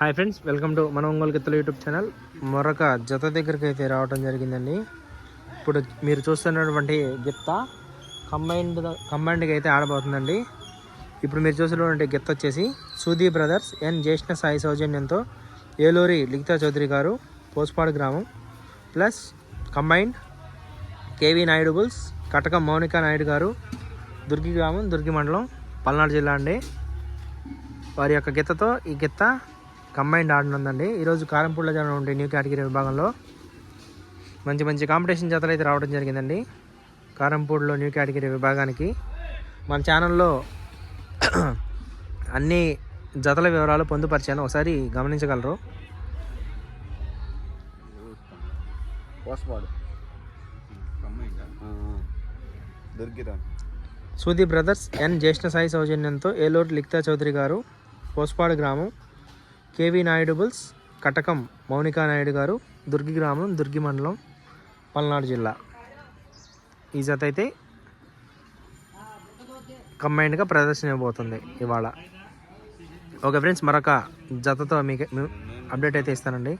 Hi friends welcome to మన Ongole గిత్తల YouTube channel. మరొక జత దగ్గరికి అయితే రావడం జరిగిందండి. ఇప్పుడు మీరు చూస్తున్నటువంటి గిత్త కంబైన్డ్ కంబైన్డ్గా అయితే ఆడబోతుందండి. ఇప్పుడు మీరు చూసినటువంటి గిత్త వచ్చేసి సూదీ బ్రదర్స్ ఎన్ జ్యేష్ణ సాయి సౌజన్యంతో ఏలూరి లిఖితా చౌదరి గారు పోస్పాడు గ్రామం. Plus combined K V Naidu bulls Katakam Mounika Naidu గారు దుర్గి గ్రామం దుర్గి మండలం పల్నాడు జిల్లా అండి. వారి యొక్క గిత్తతో ఈ గిత్త కంబైన్డ్ ఆడనుందండి ఈరోజు కారంపూడిలో జరగడం ఉండే న్యూ కేటగిరీ విభాగంలో మంచి మంచి కాంపిటీషన్ జతలు అయితే రావడం జరిగిందండి. కారంపూడిలో న్యూ కేటగిరీ విభాగానికి మన ఛానల్లో అన్ని జతల వివరాలు పొందుపరిచాను. ఒకసారి గమనించగలరు. పోస్పాడు దొరికిరా సూది బ్రదర్స్ ఎన్ జ్యేష్ఠ సాయి సౌజన్యంతో ఏలూరు లిఖితా చౌదరి గారు పోస్పాడు గ్రామం. K V Naidu bulls Katakam Mounika Naidu గారు దుర్గి గ్రామం దుర్గి మండలం పల్నాడు జిల్లా. ఈ జత అయితే కంబైన్డ్గా ప్రదర్శన ఇవ్వబోతుంది ఇవాళ. ఓకే ఫ్రెండ్స్ మరొక జతతో మీకు అప్డేట్ అయితే ఇస్తానండి.